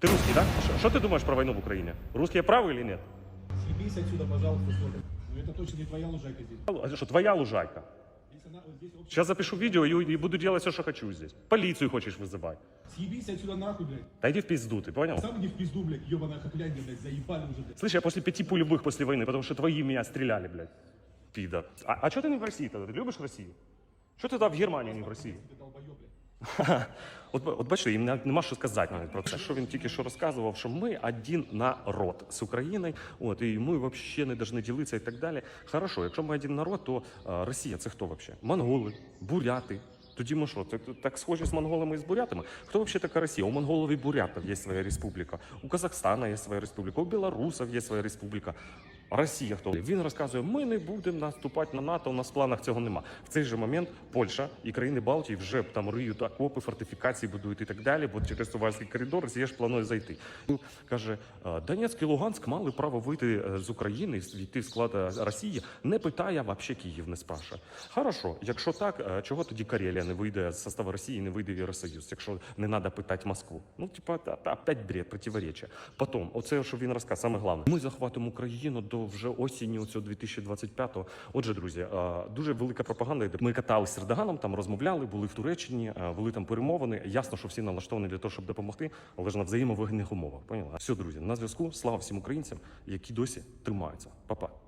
Ты русский, да? Что- Что ты думаешь про войну в Украине? Русские правы или нет? Съебись отсюда, пожалуйста, Соня. Ну это точно не твоя лужайка здесь. А что, твоя лужайка? Здесь она, вот здесь общая- Сейчас запишу видео и, и буду делать все, что хочу здесь. Полицию хочешь вызывать. Съебись отсюда нахуй, блядь. Да иди в пизду, ты понял? Сам иди в пизду, блядь, ебаная хохлянья, блядь, заебали уже, блядь. Слышь, я после пяти пулевых после войны, потому что твои меня стреляли, блядь. Пидор. А, а что ты не в России тогда? Ты любишь Россию? Що ти там в Германії, не в Росії? Ты долбоёб, блядь. От, от бачите, їм нема що сказати навіть про це. Що він тільки що розказував, що ми один народ з України, от і ми взагалі не повинні ділитися і так далі. Хорошо, якщо ми один народ, то а, Росія це хто взагалі? Монголи, буряти. Тоді ми що, так, так схожі з монголами і з бурятами? Хто взагалі така Росія? У монголів і бурятів є своя республіка, у Казахстана є своя республіка, у білорусів є своя республіка. Росія хто? Він розказує, ми не будемо наступати на НАТО, у нас в планах цього нема. В цей же момент Польща і країни Балтії вже там риють окопи, фортифікації будують і так далі, бо через Сувальський коридор Росія ж планує зайти. Каже, «Е, Донецьк і Луганськ мали право вийти е, з України, війти в склад е, Росії, не питає, вообще Київ не спрашує. Хорошо, якщо так, е, чого тоді Карелія не вийде з составу Росії, не вийде в Євросоюз, якщо не треба питати Москву? Ну, типа, та, опять бред, противоречия. Потім, оце, що він розказав, саме головне, ми захватимо Україну до вже осінню цього 2025-го. Отже, друзі, е, дуже велика пропаганда. Ми каталися з Ердоганом, там розмовляли, були в Туреччині, е, були там перемовини. Ясно, що всі налаштовані для того, щоб допомогти, але ж на взаємовигідних умовах. Поняла? Все, друзі, на зв'язку. Слава всім українцям, які досі тримаються. Па-па.